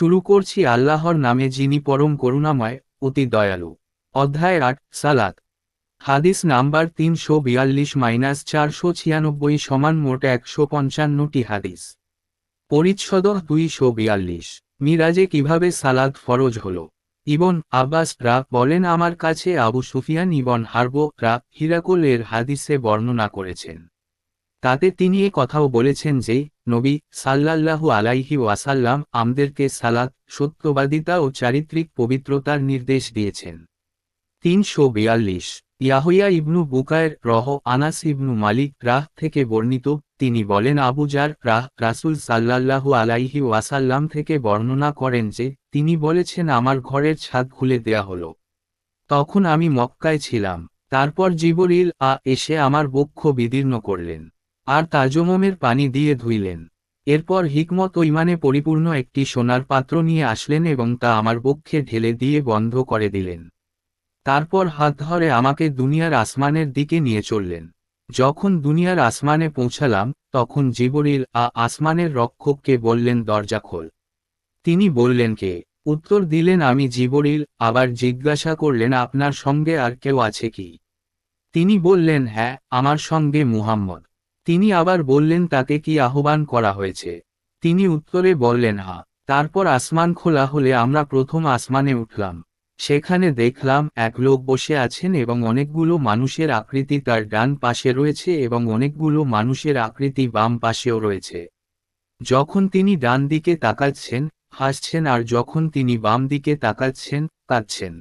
শুরু করছি আল্লাহর নামে যিনি পরম করুণাময়, অতি দয়ালু। অধ্যায় আট, সালাত। হাদিস নাম্বার তিনশো বিয়াল্লিশ মাইনাস চারশো ছিয়ানব্বই সমান মোট একশো পঞ্চান্নটি হাদিস। পরিচ্ছদ দুইশো বিয়াল্লিশ। মিরাজে কীভাবে সালাদ ফরজ হল? ইবন আব্বাস রা বলেন, আমার কাছে আবু সুফিয়ান ইবন হারব রা হিরাকুল এর হাদিসে বর্ণনা করেছেন। তাতে তিনি এ কথাও বলেছেন যে, নবী সাল্লাল্লাহু আলাইহি ওয়াসাল্লাম আমদেরকে সালাত, সত্যবাদিতা ও চারিত্রিক পবিত্রতার নির্দেশ দিয়েছেন। তিনশো বিয়াল্লিশ ইয়াহইয়া ইবনু বুকায়ের রহ আনাস ইবনু মালিক রাহ থেকে বর্ণিত, তিনি বলেন আবুজার রাহ রাসুল সাল্লাল্লাহু আলাইহি ওয়াসাল্লাম থেকে বর্ণনা করেন যে, তিনি বলেছেন আমার ঘরের ছাদ খুলে দেয়া হল। তখন আমি মক্কায় ছিলাম, তারপর জিবরিল আ এসে আমার বক্ষ বিদীর্ণ করলেন। আর তাজমমের পানি দিয়ে ধুইলেন। এরপর হিকমত ইমানে পরিপূর্ণ একটি সোনার পাত্র নিয়ে আসলেন এবং তা আমার বক্ষে ঢেলে দিয়ে বন্ধ করে দিলেন। তারপর হাত ধরে আমাকে দুনিয়ার আসমানের দিকে নিয়ে চললেন। যখন দুনিয়ার আসমানে পৌঁছালাম, তখন জিবরিল আ আসমানের রক্ষককে বললেন, দরজা খোল। তিনি বললেন, কে? উত্তর দিলেন, আমি জিবরিল। আবার জিজ্ঞাসা করলেন, আপনার সঙ্গে আর কেউ আছে কি? তিনি বললেন হ্যাঁ আমার সঙ্গে মুহাম্মদ। তিনি আবার বললেন, তাকে কি আহ্বান করা হয়েছে? তিনি উত্তরে বললেন হা তারপর আসমান খোলা হলে আমরা প্রথম আসমানে উঠলাম। সেখানে দেখলাম, এক লোক বসে আছেন এবং অনেকগুলো মানুষের আকৃতি তার ডান পাশে রয়েছে এবং অনেকগুলো মানুষের আকৃতি বাম পাশেও রয়েছে। যখন তিনি ডান দিকে তাকাচ্ছেন, হাসছেন আর যখন তিনি বাম দিকে তাকাচ্ছেন, কাঁদছেন।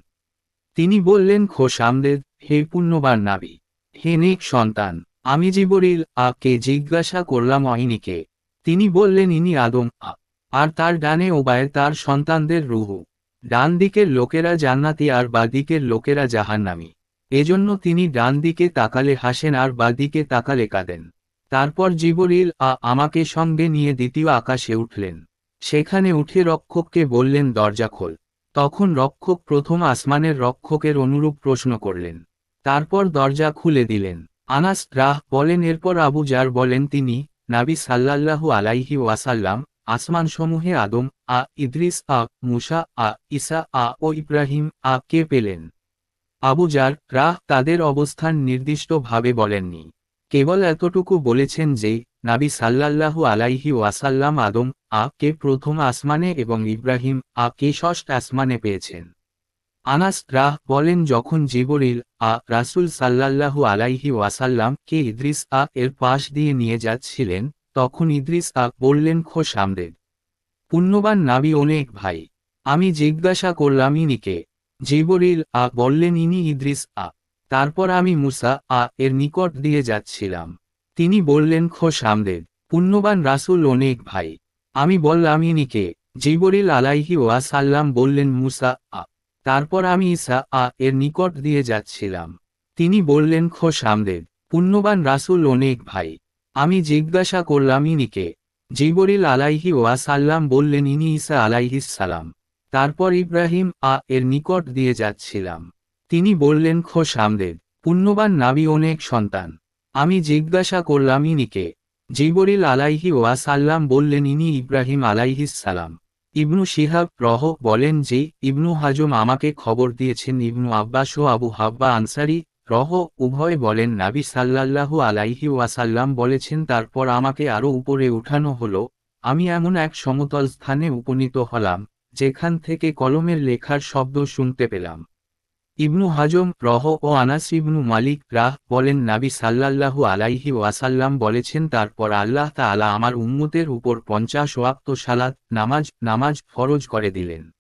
তিনি বললেন, খোশ আমদেদ, হে পুণ্যবান নাবি, হে নেক সন্তান আমি জিবরিল আকে জিজ্ঞাসা করলাম অহিনীকে তিনি বললেন, ইনি আদম আ। আর তার ডানে ওবায় তার সন্তানদের রুহু। ডান দিকের লোকেরা জান্নাতি আর বাদিকের লোকেরা জাহান্নামি। এজন্য তিনি ডান দিকে তাকালে হাসেন আর বাদিকে তাকালে কাঁদেন। তারপর জিবরিল আ আমাকে সঙ্গে নিয়ে দ্বিতীয় আকাশে উঠলেন। সেখানে উঠে রক্ষককে বললেন, দরজা খোল। তখন রক্ষক প্রথম আসমানের রক্ষকের অনুরূপ প্রশ্ন করলেন। তারপর দরজা খুলে দিলেন। আনাস রাহ বলেন, এরপর আবু জার বলেন, তিনি নাবি সাল্লাল্লাহু আলাইহি ওয়াসাল্লাম আসমানসমূহে আদম, আ ইদ্রিস, আ মুসা, আ ইসা আ ও ইব্রাহিম, আ কে পেলেন? আবু জার রাহ তাদের অবস্থান নির্দিষ্টভাবে বলেননি। কেবল এতটুকু বলেছেন যে, নাবি সাল্লাল্লাহু আলাইহি ওয়াসাল্লাম আদম, আ কে প্রথম আসমানে এবং ইব্রাহিম, আ কে ষষ্ঠ আসমানে পেয়েছেন। আনাস রাহ বলেন, যখন জিবরিল আ রাসুল সাল্লাল্লাহু আলাইহি ওয়াসাল্লাম কে ইদ্রিস আ এর পাশ দিয়ে নিয়ে যাচ্ছিলেন, তখন ইদ্রিস আ বললেন, খোশ আমদের। পুণ্যবান নাবি অনেক ভাই। আমি জিজ্ঞাসা করলাম ইনিকে জিবরিল আ বললেন, ইনি ইদ্রিস আ। তারপর আমি মুসা আ এর নিকট দিয়ে যাচ্ছিলাম। তিনি বললেন, খোশ আমদের। পুণ্যবান রাসুল অনেক ভাই। আমি বললাম ইনিকে জিবরিল আলাইহি ওয়াসাল্লাম বললেন, মুসা আ। তারপর আমি ইসা আ এর নিকট দিয়ে যাচ্ছিলাম। তিনি বললেন খোশ আমদের পুণ্যবান রাসুল অনেক ভাই। আমি জিজ্ঞাসা করলাম, ইনিকে? জিবরিল আলাইহি ওয়াসাল্লাম বললেন, ইনি ইসা সালাম। তারপর ইব্রাহিম আ এর নিকট দিয়ে যাচ্ছিলাম। তিনি বললেন খোশ আমদের পুণ্যবান নাবি অনেক সন্তান। আমি জিজ্ঞাসা করলাম, ইনিকে? জিবরিল আলাইহি ওয়াসাল্লাম বললেন, ইনি ইব্রাহিম সালাম। ইবনু শিহাব রহ বলেন যে, ইবনু হাজম আমাকে খবর দিয়েছেন, ইবনু আব্বাস ও আবু হাব্বা আনসারি রহ উভয় বলেন, নাবি সাল্লাল্লাহু আলাইহি ওয়াসাল্লাম বলেছেন, তারপর আমাকে আরও উপরে উঠানো হলো। আমি এমন এক সমতল স্থানে উপনীত হলাম, যেখান থেকে কলমের লেখার শব্দ শুনতে পেলাম। ইবনু হাজম, রহ ও আনাস ইবনু মালিক রাহ বলেন, নাবি সাল্লাল্লাহু আলাইহি ওয়াসাল্লাম বলেছেন, তারপর আল্লাহ তাআলা আমার উম্মতের উপর পঞ্চাশ ওয়াক্ত সালাত, নামাজ নামাজ ফরজ করে দিলেন।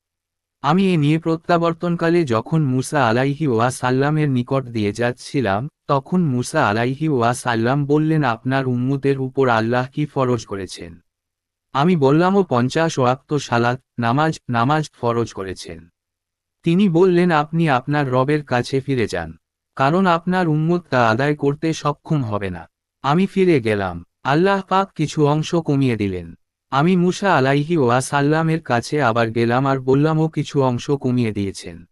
আমি এ নিয়ে প্রত্যাবর্তনকালে যখন মুসা আলাইহি ওয়াসাল্লামের নিকট দিয়ে যাচ্ছিলাম, তখন মুসা আলাইহি ওয়াসাল্লাম বললেন, আপনার উম্মতের উপর আল্লাহ কি ফরজ করেছেন? আমি বললাম ও পঞ্চাশ ওয়াক্ত সালাত, নামাজ নামাজ ফরজ করেছেন। তিনি বললেন, আপনি আপনার রবের কাছে ফিরে যান। কারণ আপনার উম্মত তা আদায় করতে সক্ষম হবে না। আমি ফিরে গেলাম। আল্লাহ পাক কিছু অংশ কমিয়ে দিলেন। আমি মুসা আলাইহি ওয়াসাল্লামের কাছে আবার গেলাম আর বললামও কিছু অংশ কমিয়ে দিয়েছেন।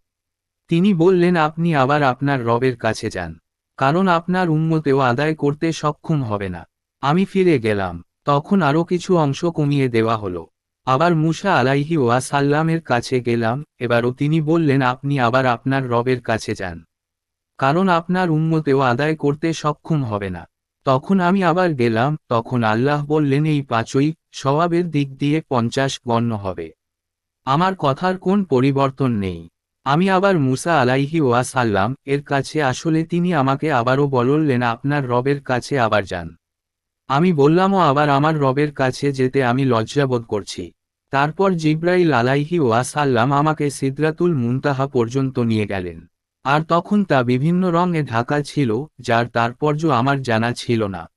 তিনি বললেন, আপনি আবার আপনার রবের কাছে যান। কারণ আপনার উন্মতেও আদায় করতে সক্ষম হবে না। আমি ফিরে গেলাম। তখন আরও কিছু অংশ কমিয়ে দেওয়া হলো। আবার মুসা আলাইহি ওয়াসাল্লামের কাছে গেলাম, এবারও তিনি বললেন, আপনি আবার আপনার রবের কাছে যান। কারণ আপনার উম্মতেও আদায় করতে সক্ষম হবে না। তখন আমি আবার গেলাম, তখন আল্লাহ বললেন, এই পাঁচই স্বভাবের দিক দিয়ে পঞ্চাশ গণ্য হবে। আমার কথার কোন পরিবর্তন নেই। আমি আবার মুসা আলাইহি ওয়াসাল্লাম, এর কাছে আসলে তিনি আমাকে আবারও বললেন, আপনার রবের কাছে আবার যান। আমি বললামও, আবার আমার রবের কাছে যেতে আমি লজ্জাবোধ করছি। তারপর জিব্রাইল আলাইহি ওয়াসাল্লাম আমাকে সিদ্রাতুল মুনতাহা পর্যন্ত নিয়ে গেলেন। আর তখন তা বিভিন্ন রঙে ঢাকা ছিল, যার তাৎপর্য আমার জানা ছিল না।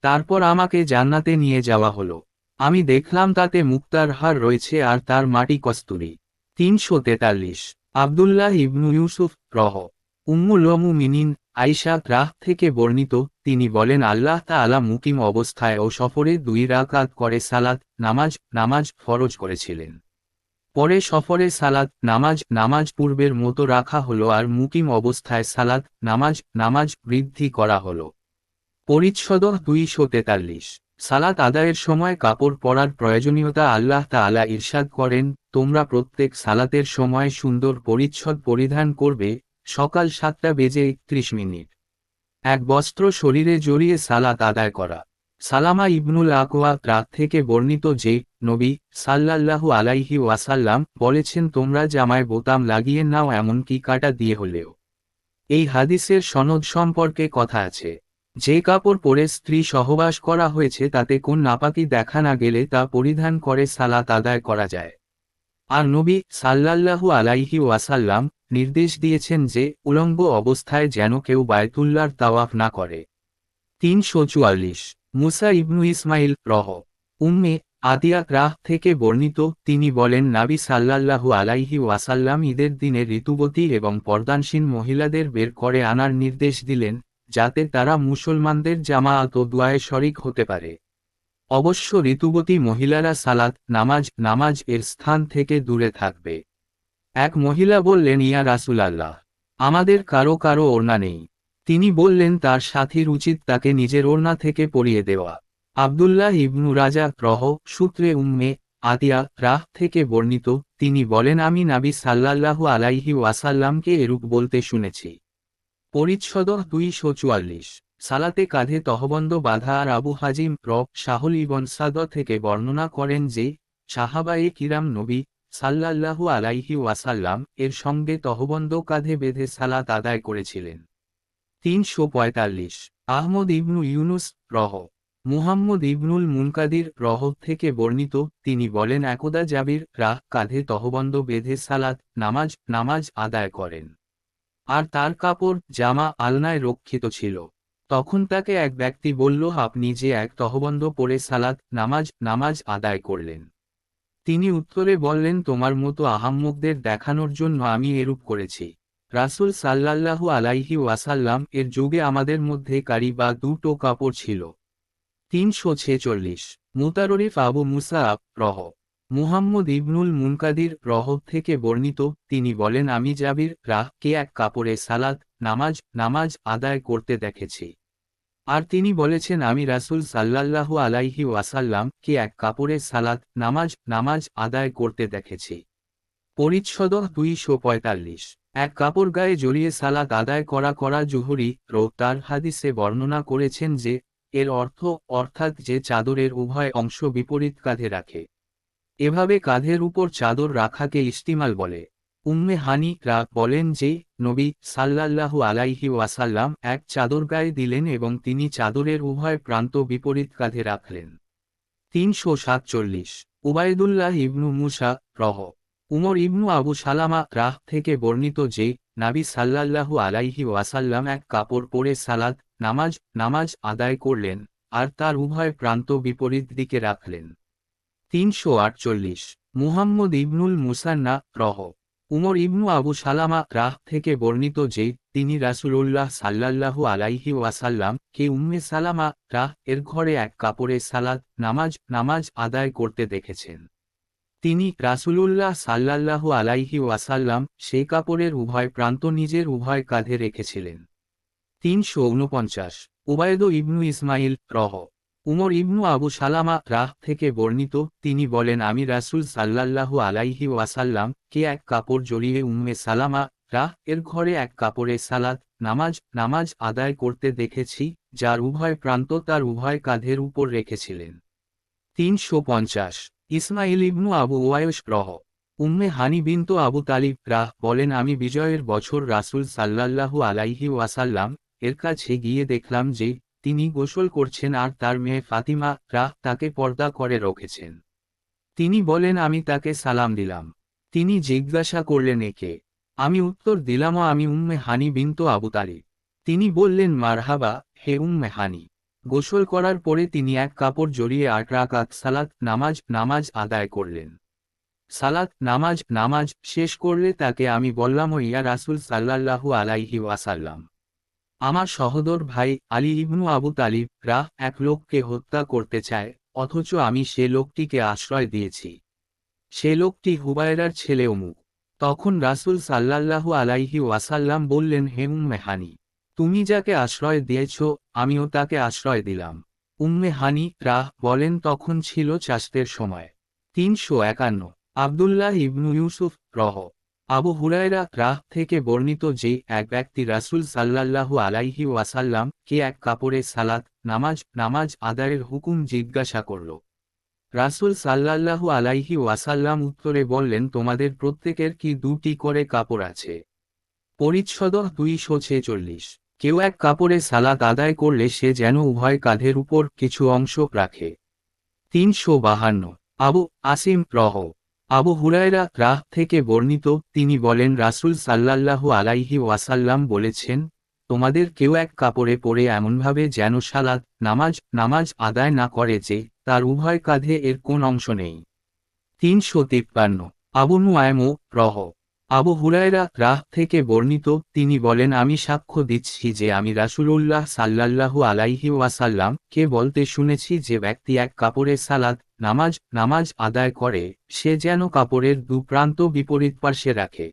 তারপর আমাকে জান্নাতে নিয়ে যাওয়া হলো। আমি দেখলাম তাতে মুক্তার হার রয়েছে আর তার মাটি কস্তুরি। তিনশো তেতাল্লিশ। আবদুল্লাহ ইবনু ইউসুফ রহ। উম্মুল মিনিন আইসা রাহ থেকে বর্ণিত, তিনি বলেন, আল্লাহ তাআলা মুকিম অবস্থায় ও সফরে দুই রাকাত করে সালাত, নামাজ নামাজ ফরজ করেছিলেন। পরে সফরে সালাত, নামাজ নামাজ পূর্বের মতো রাখা হলো আর মুকিম অবস্থায় সালাত, নামাজ নামাজ বৃদ্ধি করা হলো। পরিচ্ছদ দুইশো তেতাল্লিশ। সালাত আদায়ের সময় কাপড় পরার প্রয়োজনীয়তা আল্লাহ তাআলা ইরশাদ করেন, তোমরা প্রত্যেক সালাতের সময় সুন্দর পরিচ্ছদ পরিধান করবে সকাল সাতটা বেজে একত্রিশ মিনিট। এক বস্ত্র শরীরে জড়িয়ে সালাত আদায় করা। সালামা ইবনুল আকোয়া রাত থেকে বর্ণিত যে, নবী সাল্লাল্লাহু আলাইহি ওয়াসাল্লাম বলেছেন, তোমরা জামায় বোতাম লাগিয়ে নাও, এমনকি কাটা দিয়ে হলেও। এই হাদিসের সনদ সম্পর্কে কথা আছে। যে কাপড় পরে স্ত্রী সহবাস করা হয়েছে, তাতে কোন নাপাকি দেখা না গেলে তা পরিধান করে সালাত আদায় করা যায়। আর নবী সাল্লাল্লাহু আলাইহি ওয়াসাল্লাম নির্দেশ দিয়েছেন যে, উলঙ্গ অবস্থায় যেন কেউ বায়তুল্লার তাওয়াফ না করে। তিনশো চুয়াল্লিশ, মুসা ইবনু ইসমাইল, রহ। উম্মে আতিয়া রাহ থেকে বর্ণিত, তিনি বলেন, নাবি সাল্লাল্লাহু আলাইহি ওয়াসাল্লাম ঈদের দিনে ঋতুবতী এবং পর্দানসীন মহিলাদের বের করে আনার নির্দেশ দিলেন, যাতে তারা মুসলমানদের জামায়াত ও দোয়ায় শরিক হতে পারে। অবশ্য ঋতুবতী মহিলারা সালাত, নামাজ নামাজ এর স্থান থেকে দূরে থাকবে। এক মহিলা বললেন, ইয়া রাসুলাল্লাহ, আমাদের কারও কারও ওড়না নেই। তিনি বললেন, তার সাথীর উচিত তাকে নিজের ওড়না থেকে পরিয়ে দেওয়া। আবদুল্লাহ ইবনু রাজা রহ সূত্রে উম্মে আতিয়া রাহ থেকে বর্ণিত, তিনি বলেন, আমি নাবি সাল্লাল্লাহু আলাইহি ওয়াসাল্লামকে এরূপ বলতে শুনেছি। পরিচ্ছদ দুইশো চুয়াল্লিশ, সালাতে কাঁধে তহবন্দ বাধা আর আবু হাজিম রব শাহুল ইবন সাদ থেকে বর্ণনা করেন যে, সাহাবায়ে কিরাম নবী সাল্লাল্লাহু আলাইহি ওয়াসাল্লাম এর সঙ্গে তহবন্দ কাঁধে বেঁধে সালাত আদায় করেছিলেন। তিনশো পঁয়তাল্লিশ আহমদ ইবনু ইউনুস রহ, মুহাম্মদ ইবনুল মুনকাদির রহ থেকে বর্ণিত, তিনি বলেন, একদা জাবির রাহ কাঁধে তহবন্দ বেঁধে সালাত, নামাজ নামাজ আদায় করেন। আর তার কাপড় জামা আলনায় রক্ষিত ছিল। তখন তাকে এক ব্যক্তি বলল, আপনি যে এক তহবন্দ পরে সালাত, নামাজ নামাজ আদায় করলেন। তিনি উত্তরে বললেন, তোমার মতো আহাম্মকদের দেখানোর জন্য আমি এরূপ করেছি। রাসুল সাল্লাল্লাহু আলাইহি ওয়াসাল্লাম এর যুগে আমাদের মধ্যে কারি বা দুটো কাপড় ছিল। তিনশো ছেচল্লিশ। মুতাররিফ আবু মুসাআব রহ। মুহাম্মদ ইবনুল মুনকাদির রহ থেকে বর্ণিত, তিনি বলেন, আমি জাবির রাহকে এক কাপড়ে সালাদ নামাজ নামাজ আদায় করতে দেখেছি। আর তিনি বলেছেন, আমি রাসুল সাল্লাল্লাহু আলাইহি ওয়াসাল্লাম কে এক কাপড়ে সালাত, নামাজ নামাজ আদায় করতে দেখেছি। পরিচ্ছদ দুইশো পঁয়তাল্লিশ। এক কাপড় গায়ে জড়িয়ে সালাত আদায় করা করা জুহরি রো তার হাদিসে বর্ণনা করেছেন যে, এর অর্থ অর্থাৎ যে চাদরের উভয় অংশ বিপরীত কাঁধে রাখে। এভাবে কাঁধের উপর চাদর রাখাকে ইস্তিমাল বলে। উম্মে হানি রা বলেন যে, নবী সাল্লাল্লাহু আলাইহি ওয়াসাল্লাম এক চাদর গায়ে দিলেন এবং তিনি চাদরের উভয় প্রান্ত বিপরীত কাঁধে রাখলেন। তিনশো সাতচল্লিশ। উবায়দুল্লাহ ইবনু মুসা রহ। উমর ইবনু আবু সালামা রাহ থেকে বর্ণিত যে, নাবি সাল্লাল্লাহু আলাইহি ওয়াসাল্লাম এক কাপড় পরে সালাদ নামাজ নামাজ আদায় করলেন, আর তার উভয় প্রান্ত বিপরীত দিকে রাখলেন। তিনশো আটচল্লিশ। মুহাম্মদ ইবনুল মুসান্না রহ। উমর ইবনু আবু সালামা রাহ থেকে বর্ণিত যে, তিনি রাসুলুল্লাহ সাল্লাল্লাহু আলাইহি ওয়াসাল্লাম কে উম্মে সালামা রাহ এর ঘরে এক কাপড়ে সালাদ, নামাজ নামাজ আদায় করতে দেখেছেন। তিনি রাসুলুল্লাহ সাল্লাল্লাহু আলাইহি ওয়াসাল্লাম সেই কাপড়ের উভয় প্রান্ত নিজের উভয় কাঁধে রেখেছিলেন। তিনশো ঊনপঞ্চাশ, উবায়দ ইবনু ইসমাইল, রহ উমর ইবনু আবু সালামা রাহ থেকে বর্ণিত, তিনি বলেন, আমি রাসূল সাল্লাল্লাহু আলাইহি ওয়াসাল্লাম কে এক কাপড় জড়িয়ে উম্মে সালামা রাহ এর ঘরে এক কাপড়ে সালাত, নামাজ নামাজ আদায় করতে দেখেছি, যার উভয় প্রান্ত তার উভয় কাঁধের উপর রেখেছিলেন। তিনশো পঞ্চাশ। ইসমাইল ইবনু আবু ওয়ায়স রহ। উম্মে হানি বিন্তু আবু তালিব রাহ বলেন, আমি বিজয়ের বছর রাসূল সাল্লাল্লাহু আলাইহি ওয়াসাল্লাম এর কাছে গিয়ে দেখলাম যে তিনি গোসল করছেন আর তার মেয়ে ফাতিমা রাহ তাকে পর্দা করে রেখেছেন। তিনি বলেন, আমি তাকে সালাম দিলাম। তিনি জিজ্ঞাসা করলেন, একে? আমি উত্তর দিলাম, আমি উম্মে হানি বিন্তু আবু তালিব। তিনি বললেন, মারহাবা, হে উম্মে হানি। গোসল করার পরে তিনি এক কাপড় জড়িয়ে আট রাকাত সালাত নামাজ নামাজ আদায় করলেন। সালাত, নামাজ নামাজ শেষ করলে তাকে আমি বললাম, ইয়া রাসুল সাল্লাল্লাহু আলাইহি ওয়াসাল্লাম। আমার সহদর ভাই আলী ইবনু আবু তালিব রা এক লোককে হত্যা করতে চায়, অথচ আমি সে লোকটিকে আশ্রয় দিয়েছি। সে লোকটি হুবায়রার ছেলে অমুক। তখন রাসুল সাল্লাল্লাহু আলাইহি ওয়াসাল্লাম বললেন, হে উম্মে হানি, তুমি যাকে আশ্রয় দিয়েছ, আমিও তাকে আশ্রয় দিলাম। উম্মে হানি রাহ বলেন, তখন ছিল চাষতের সময়। তিনশো একান্ন। আবদুল্লাহ ইবনু ইউসুফ রহ আবু হুরায়রা রাহ থেকে বর্ণিত যে এক ব্যক্তি রাসুল সাল্লাল্লাহু আলাইহি ওয়াসাল্লাম কে এক কাপড়ে সালাত, নামাজ নামাজ আদায়ের হুকুম জিজ্ঞাসা করল। রাসুল সাল্লাল্লাহু আলাইহি ওয়াসাল্লাম উত্তরে বললেন, তোমাদের প্রত্যেকের কি দুটি করে কাপড় আছে? পরিচ্ছদ দুইশো ছেচল্লিশ। কেউ এক কাপড়ে সালাত আদায় করলে সে যেন উভয় কাঁধের উপর কিছু অংশ রাখে। তিনশো বাহান্ন। আবু আসিম রহ আবু হুরায়রা রাহ থেকে বর্ণিত, তিনি বলেন, রাসুল সাল্লাল্লাহু আলাইহি ওয়াসাল্লাম বলেছেন, তোমাদের কেউ এক কাপড়ে পরে এমনভাবে যেন সালাদ, নামাজ নামাজ আদায় না করে যে তার উভয় কাঁধে এর কোন অংশ নেই। তিনশো তিপ্পান্ন। আবু নুয়ায়মো রহ। আবু হুরায়রা রাহ থেকে বর্ণিত, তিনি বলেন, আমি সাক্ষ্য দিচ্ছি যে আমি রাসূলুল্লাহ সাল্লাল্লাহু আলাইহি ওয়াসাল্লাম কে বলতে শুনেছি যে ব্যক্তি এক কাপড়ে সালাদ, নামাজ নামাজ আদায় করে, সে যেন কাপড়ের দু প্রান্ত বিপরীত পার্শ্বে রাখে।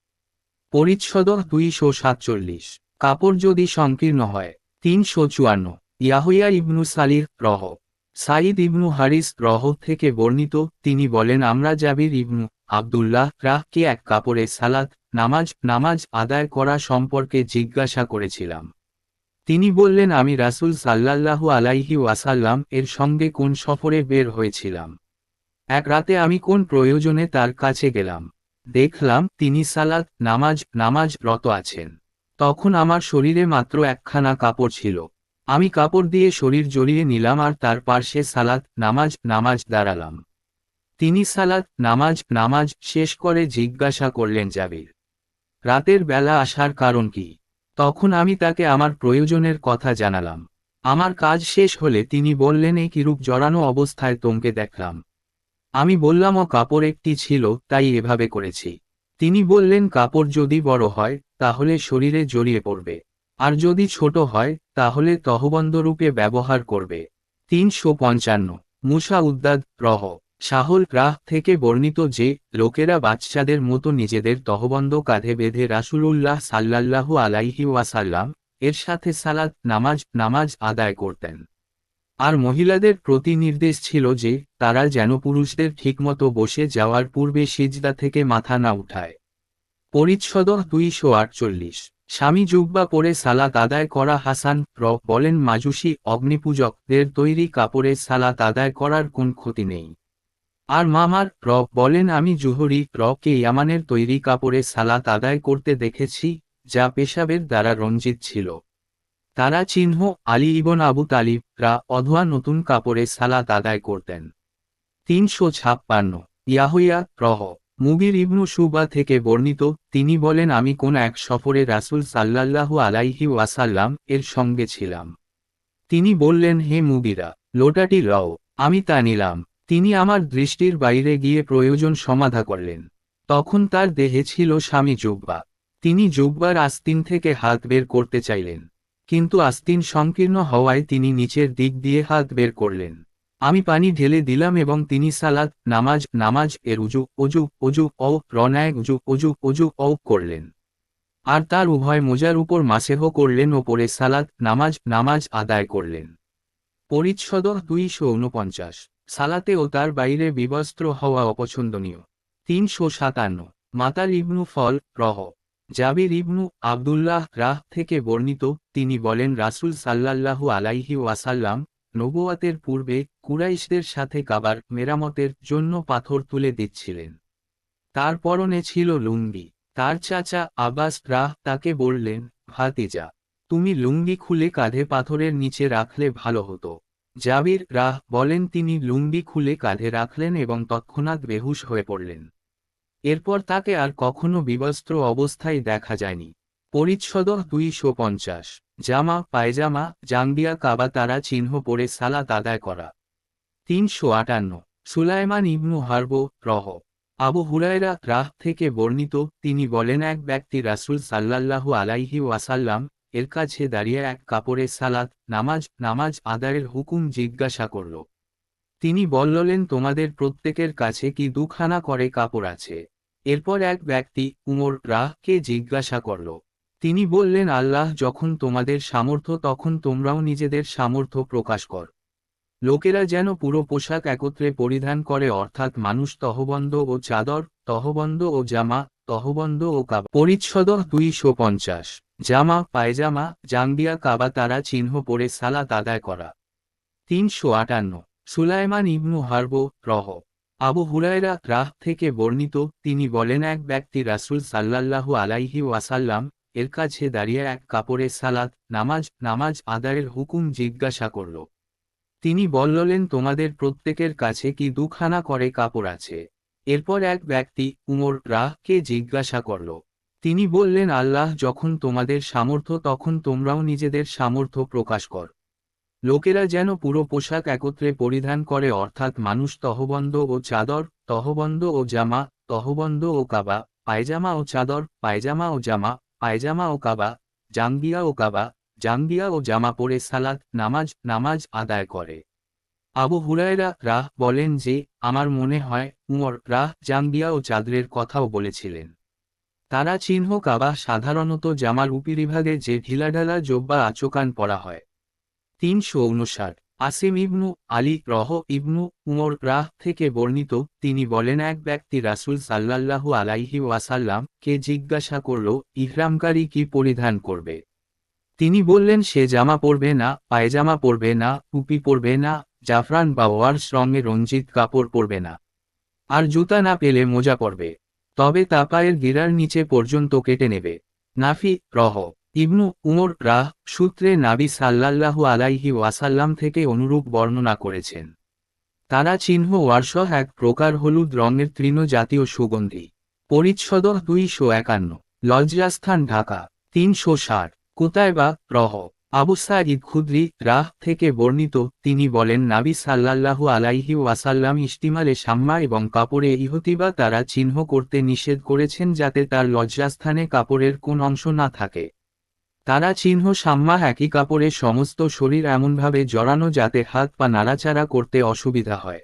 পরিচ্ছদ দুইশো সাতচল্লিশ। কাপড় যদি সংকীর্ণ হয়, তিনশো চুয়ান্ন। ইয়াহুয়া ইবনু সালির রহ সাইদ ইবনু হারিস রহ থেকে বর্ণিত, তিনি বলেন, আমরা জাবির ইবনু আবদুল্লাহ রাহকে এক কাপড়ে সালাত, নামাজ নামাজ আদায় করা সম্পর্কে জিজ্ঞাসা করেছিলাম। তিনি বললেন, আমি রাসুল সাল্লাল্লাহু আলাইহি ওয়াসাল্লাম এর সঙ্গে কোন সফরে বের হয়েছিলাম? এক রাতে আমি কোন প্রয়োজনে তার কাছে গেলাম? দেখলাম তিনি সালাত, নামাজ নামাজ রত আছেন। তখন আমার শরীরে মাত্র একখানা কাপড় ছিল। আমি কাপড় দিয়ে শরীর জড়িয়ে নিলাম আর তার পার্শ্বে সালাত, নামাজ নামাজ দাঁড়ালাম। তিনি সালাত, নামাজ নামাজ শেষ করে জিজ্ঞাসা করলেন, জাবির, রাতের বেলা আসার কারণ কি? তখন আমি তাকে আমার প্রয়োজনের কথা জানালাম। আমার কাজ শেষ হলে তিনি বললেন, এই কিরূপ জড়ানো অবস্থায় তোমকে দেখলাম। আমি বললাম, ও কাপড় একটি ছিল, তাই এভাবে করেছি। তিনি বললেন, কাপড় যদি বড় হয়, তাহলে শরীরে জড়িয়ে পড়বে। আর যদি ছোট হয়, তাহলে তহবন্দরূপে ব্যবহার করবে। তিনশো পঞ্চান্ন। মুসা উদ্দাদ, রহ। শাহল রাহ থেকে বর্ণিত যে, লোকেরা বাচ্চাদের মতো নিজেদের তহবন্দ কাঁধে বেঁধে রাসুলুল্লাহ সাল্লাল্লাহু আলাইহি ওয়াসাল্লাম, এর সাথে সালাত, নামাজ নামাজ আদায় করতেন। আর মহিলাদের প্রতি নির্দেশ ছিল যে, তারা যেন পুরুষদের ঠিকমতো বসে যাওয়ার পূর্বে সিজদা থেকে মাথা না উঠায়। পরিচ্ছদ দুইশো আটচল্লিশ। স্বামী জুব্বা পরে সালাত আদায় করা হাসান, র, বলেন মাজুসি অগ্নিপূজকদের তৈরি কাপড়ে সালাত আদায় করার কোন ক্ষতি নেই। আর মামার, র, বলেন আমি জুহরি রকে ইয়ামানের তৈরি কাপড়ে সালাত আদায় করতে দেখেছি, যা পেশাবের দ্বারা রঞ্জিত ছিল। তারা চিহ্ন, আলী ইবন আবু তালিব, রা, অধোয়া নতুন কাপড়ে সালাত আদায় করতেন। তিনশো ছাপ্পান্ন ইয়াহুইয়া রহ মুবির ইবনু সুবা থেকে বর্ণিত, তিনি বলেন, আমি কোন এক সফরে রাসুল সাল্লাল্লাহু আলাইহি ওয়াসাল্লাম এর সঙ্গে ছিলাম। তিনি বললেন, হে মুবিরা লোটাটি লও, আমি তা নিলাম। তিনি আমার দৃষ্টির বাইরে গিয়ে প্রয়োজন সমাধা করলেন। তখন তার দেহে ছিল স্বামী জুব্বা। তিনি জুব্বার আস্তিন থেকে হাত বের করতে চাইলেন। কিন্তু আস্তিন সংকীর্ণ হওয়ায় তিনি নিচের দিক দিয়ে হাত বের করলেন। আমি পানি ঢেলে দিলাম এবং তিনি সালাদ নামাজ নামাজ এর উজু অজু অজু ও রনায় উজু অজু অজু ও করলেন। আর তার উভয় মোজার উপর মাসেহ করলেন ও পরে সালাদ নামাজ নামাজ আদায় করলেন। পরিচ্ছদ দুইশো উনপঞ্চাশ সালাতে ও তার বাইরে বিবস্ত্র হওয়া অপছন্দনীয়। তিনশো সাতান্ন। মাতার ইবনু ফল, রহ। জাবির ইবনু আবদুল্লাহ রাহ থেকে বর্ণিত, তিনি বলেন, রাসূল সাল্লাল্লাহু আলাইহি ওয়াসাল্লাম নবুয়াতের পূর্বে কুরাইশদের সাথে কাবার মেরামতের জন্য পাথর তুলে দিচ্ছিলেন। তার পরনে ছিল লুঙ্গি। তার চাচা আব্বাস রাহ তাকে বললেন, ভাতিজা, তুমি লুঙ্গি খুলে কাঁধে পাথরের নিচে রাখলে ভালো হতো। জাবির রাহ বলেন, তিনি লুঙ্গি খুলে কাঁধে রাখলেন এবং তৎক্ষণাৎ বেহুশ হয়ে পড়লেন। এরপর তাকে আর কখনো বিবস্ত্র অবস্থায় দেখা যায়নি। পরিচ্ছদ দুইশো পঞ্চাশ। জামা, পায়জামা জাঙ্গিয়া কাবা তারা চিহ্ন পরে সালাত আদায় করা। তিনশো আটান্ন। সুলাইমান ইবনু হারব, রহ। আবু হুরায়রা রাহ থেকে বর্ণিত, তিনি বলেন, এক ব্যক্তি রাসূল সাল্লাল্লাহু আলাইহি ওয়াসাল্লাম এর কাছে দাঁড়িয়ে এক কাপড়ে সালাত, নামাজ নামাজ আদায়ের হুকুম জিজ্ঞাসা করল। তিনি বললেন, তোমাদের প্রত্যেকের কাছে কি দুখানা করে কাপড় আছে? এরপর এক ব্যক্তি উমর রাহকে জিজ্ঞাসা করল তিনি বললেন, আল্লাহ যখন তোমাদের সামর্থ্য, তখন তোমরাও নিজেদের সামর্থ্য প্রকাশ কর। লোকেরা যেন পুরো পোশাক একত্রে পরিধান করে, অর্থাৎ মানুষ তহবন্দ ও চাদর, তহবন্দ ও জামা, তহবন্দ ও কাবা পরিচ্ছদ দুইশো পঞ্চাশ। জামা, পায়জামা জাঙ্গিয়া কাবা তারা চিহ্ন পরে সালাত আদায় করা। তিনশো আটান্ন। সুলাইমান ইবনু হারব, রহ। আবু হুরায়রা রাহ থেকে বর্ণিত, তিনি বলেন, এক ব্যক্তি রাসূল সাল্লাল্লাহু আলাইহি ওয়াসাল্লাম এর কাছে দাঁড়িয়ে এক কাপড়ে সালাত, নামাজ নামাজ আদায়ের হুকুম জিজ্ঞাসা করল। তিনি বললেন, তোমাদের প্রত্যেকের কাছে কি দুখানা করে কাপড় আছে? এরপর এক ব্যক্তি, উমর, রাহকে জিজ্ঞাসা করল। তিনি বললেন, আল্লাহ যখন তোমাদের সামর্থ্য তখন তোমরাও নিজেদের সামর্থ্য প্রকাশ কর। লোকেরা যেন পুরো পোশাক একত্রে পরিধান করে, অর্থাৎ মানুষ তহবন্দ ও চাদর, তহবন্দ ও জামা, তহবন্দ ও কাবা, পায়জামা ও চাদর, পায়জামা ও জামা পায়জামা ও কাবা, জাঙ্গিয়া ও কাবা, জাঙ্গিয়া ও জামা পরে সালাত, নামাজ নামাজ আদায় করে। আবু হুরায়রা রাহ বলেন যে, আমার মনে হয় উমর রাহ জাঙ্গিয়া ও চাদরের কথাও বলেছিলেন। তারা চিহ্ন কাবা সাধারণত জামার উপরিভাগে যে ঢিলাঢালা জোব্বা আচকান পরা হয়। তিনশো উনষাট আসিম ইবনু আলী রহ ইবনু উমর রাহ থেকে বর্ণিত, তিনি বলেন, এক ব্যক্তি রাসূল সাল্লাল্লাহু আলাইহি ওয়াসাল্লাম কে জিজ্ঞাসা করল, ইহরামকারী কি পরিধান করবে? তিনি বললেন, সে জামা পরবে না, পায়জামা পরবে না, টুপি পরবে না, জাফরান বা ওয়ার্স রঙে রঞ্জিত কাপড় পরবে না। আর জুতা না পেলে মোজা পরবে। তবে তা পায়ের গিরার নিচে পর্যন্ত কেটে নেবে। নাফি রহ ইবনু উমর রাহ সূত্রে নাবি সাল্লাল্লাহু আলাইহি ওয়াসাল্লাম থেকে অনুরূপ বর্ণনা করেছেন। তারা চিহ্ন ওয়ার্সহ এক প্রকার হলুদ রঙের তৃণ জাতীয় সুগন্ধি। পরিচ্ছদ দুইশো একান্ন, লজ্জাস্থান ঢাকা, তিনশো ষাট কোথায় বা রহ। আবু সাঈদ খুদ্রি রাহ থেকে বর্ণিত, তিনি বলেন, নাবি সাল্লাল্লাহু আলাইহি ওয়াসাল্লাম ইস্তিমালে সাম্মা এবং কাপড়ে ইহতিবা তারা চিহ্ন করতে নিষেধ করেছেন যাতে তার লজ্জাস্থানে কাপড়ের কোন অংশ না থাকে। তারা চিহ্ন সাম্মা একই কাপড়ে সমস্ত শরীর এমনভাবে জড়ানো যাতে হাত পা নাড়াচাড়া করতে অসুবিধা হয়।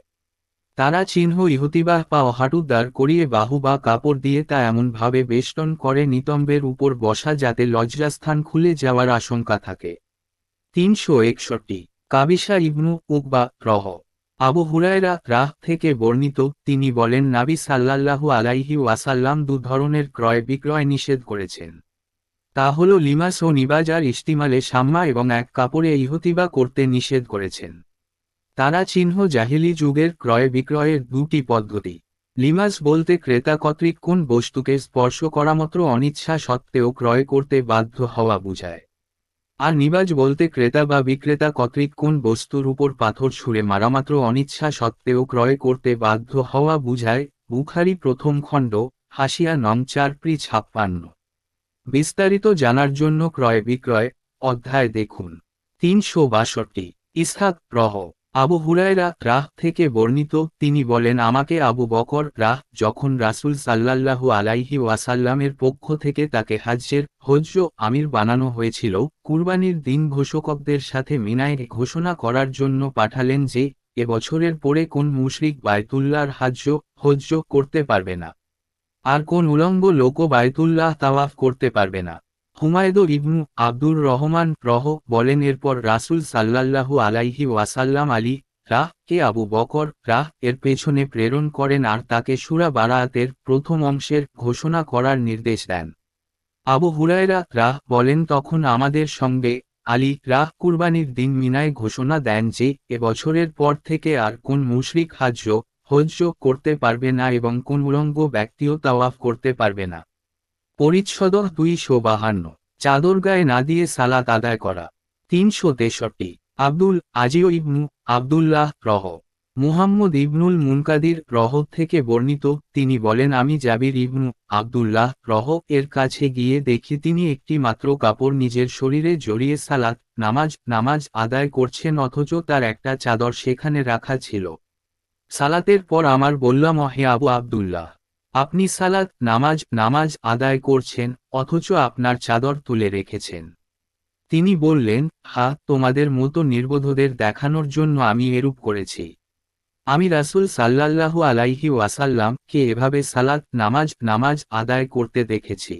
তারা চিহ্ন ইহতিবাহ পা হাঁটুদ্দার করিয়ে বাহু বা কাপড় দিয়ে তা এমনভাবে বেষ্টন করে নিতম্বের উপর বসা যাতে লজ্জাস্থান খুলে যাওয়ার আশঙ্কা থাকে। তিনশো একষট্টি। কাবিসা ইবনু উকবা রহ। আবু হুরায়রা রাহ থেকে বর্ণিত, তিনি বলেন, নাবি সাল্লাল্লাহু আলাইহি ওয়াসাল্লাম দু ধরনের ক্রয় বিক্রয় নিষেধ করেছেন। তা হল লিমাস ও নিবাজার ইস্তিমালে সাম্মা এবং এক কাপড়ে ইহতিবা করতে নিষেধ করেছেন। তারা চিহ্ন জাহিলি যুগের ক্রয় বিক্রয়ের দুটি পদ্ধতি। লিমাস বলতে ক্রেতা কর্তৃক কোন বস্তুকে স্পর্শ করামাত্র অনিচ্ছা সত্ত্বেও ক্রয় করতে বাধ্য হওয়া বুঝায়। আর নিবাজ বলতে ক্রেতা বা বিক্রেতা কর্তৃক কোন বস্তুর উপর পাথর ছুঁড়ে মারামাত্র অনিচ্ছা সত্ত্বেও ক্রয় করতে বাধ্য হওয়া বুঝায়, বুখারি প্রথম খণ্ড হাসিয়া নং চার প্রি ছাপ্পান্ন। বিস্তারিত জানার জন্য ক্রয় বিক্রয় অধ্যায় দেখুন। তিনশো বাষট্টি ইসহাক রহ আবু হুরায়রা রাহ থেকে বর্ণিত, তিনি বলেন, আমাকে আবু বকর রাহ যখন রাসূল সাল্লাল্লাহু আলাইহি ওয়াসাল্লামের পক্ষ থেকে তাকে হাজ্যের হজ্জ আমির বানানো হয়েছিল, কুরবানির দিন ঘোষকদের সাথে মিনায় ঘোষণা করার জন্য পাঠালেন যে, এ বছরের পরে কোন মুশরিক বায়তুল্লাহর হাজ্য হজ্য করতে পারবে না। আর কোন উলঙ্গ লোক বায়তুল্লাহ তাওয়াফ করতে পারবে না। হুমায়দ ইবনু আব্দুর রহমান রহ বলেন, এরপর রাসূল সাল্লাল্লাহু আলাইহি ওয়াসাল্লাম আলী রাহ কে আবু বকর রাহ এর পেছনে প্রেরণ করেন আর তাকে সুরা বারাতের প্রথম অংশের ঘোষণা করার নির্দেশ দেন। আবু হুরায়রা রাহ বলেন, তখন আমাদের সঙ্গে আলী রাহ কুরবানির দিন মিনায় ঘোষণা দেন যে, এ বছরের পর থেকে আর কোন মুশরিক হাজ্য হজ্জ করতে পারবে না এবং কোন উলঙ্গ ব্যক্তিও তাওয়াফ করতে পারবে না। পরিচ্ছদ দুইশো বাহান্ন। চাদর গায়ে না দিয়ে সালাত আদায় করা। তিনশো তেষট্টি। আব্দুল আজিও ইবনু আবদুল্লাহ রহ। মুহাম্মদ ইবনুল মুনকাদির রহ থেকে বর্ণিত, তিনি বলেন, আমি জাবির ইবনু আবদুল্লাহ রহ এর কাছে গিয়ে দেখি তিনি একটি মাত্র কাপড় নিজের শরীরে জড়িয়ে সালাত, নামাজ নামাজ আদায় করছেন অথচ তার একটা চাদর সেখানে রাখা ছিল। সালাতের পর আমার বললাম হে আবু আবদুল্লাহ, আপনি সালাত, নামাজ নামাজ আদায় করছেন, অথচ আপনার চাদর তুলে রেখেছেন। তিনি বললেন, হা, তোমাদের মতো নির্বোধদের দেখানোর জন্য আমি এরূপ করেছি। আমি রাসূল সাল্লাল্লাহু আলাইহি ওয়াসাল্লাম কে এভাবে সালাত, নামাজ নামাজ আদায় করতে দেখেছি।